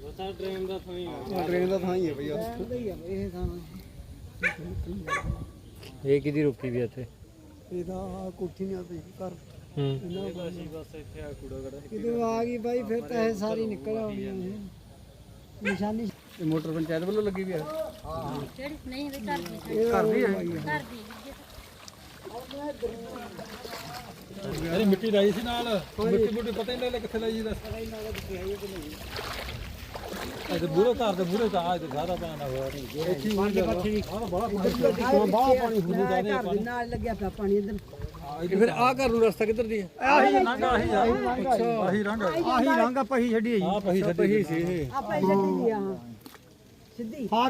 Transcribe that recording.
Train ਦਾ ਥਾਂ ਹੀ ਆ train ਦਾ ਥਾਂ ਹੀ ਹੈ ਭਈਆ ਇਹ ਥਾਂ ਇਹ ਕਿਹਦੀ ਰੁਕੀ ਵੀ ਇੱਥੇ? ਇਹਦਾ ਕੋਠੀ ਨਹੀਂ ਆਉਂਦੀ ਘਰ। ਹੂੰ। ਇਹਨਾਂ ਕੋਲ ਬਸ ਇੱਥੇ ਆ ਕੂੜਾ ਕੜਾ ਕਿਦੋਂ ਆ ਗਈ ਬਾਈ ਫਿਰ ਤਾਂ ਇਹ ਸਾਰੀ ਨਿਕਲ ਆਉਣੀ ਹੈ ਨਿਸ਼ਾਨੀ ਇਹ ਮੋਟਰ ਪੰਚਾਇਤ ਵੱਲੋਂ ਲੱਗੀ ਵੀ ਹੈ ਜਿਹੜੀ ਨਹੀਂ ਵੀ ਘਰ ਦੀ ਘਰ ਦੀ ਹੈ ਘਰ ਦੀ। ਅਰੇ ਮਿੱਟੀ ਲਾਈ ਸੀ ਨਾਲ। ਮਿੱਟੀ ਮੁੱਟੀ ਪਤਾ ਹੀ ਨਹੀਂ ਲੱਗਿਆ ਕਿੱਥੇ ਲਾਈ ਸੀ ਦੱਸ। ਇਹ ਬੂਰੇ ਘਰ ਦੇ ਬੂਰੇ ਤਾਂ ਆਜ ਸਾਰਾ ਪਾਣਾ ਹੋਇਆ ਇੱਥੇ ਪੰਜ ਦੀ ਆਹ ਬੜਾ ਪਾਣੀ ਬਾਹਰ ਪਾਣੀ ਹੁੰਦੇ ਜਾਂਦੇ ਘਰ ਦੇ ਨਾਲ ਲੱਗਿਆ ਪਿਆ ਪਾਣੀ ਇਧਰ। ਫਿਰ ਆ ਘਰ ਨੂੰ ਰਸਤਾ ਕਿੱਧਰ ਦੀ ਹੈ ਆਹੀ ਲੰਘਾ ਆਹੀ ਆਹੀ ਰੰਗ ਆਹੀ ਰੰਗਾ ਪਹੀ ਛੱਡੀ ਆ ਪਹੀ ਛੱਡੀ ਸੀ ਇਹ ਆਪਾਂ ਛੱਡੀ ਆ। ਸਿੱਧੀ? ਹਾਂ।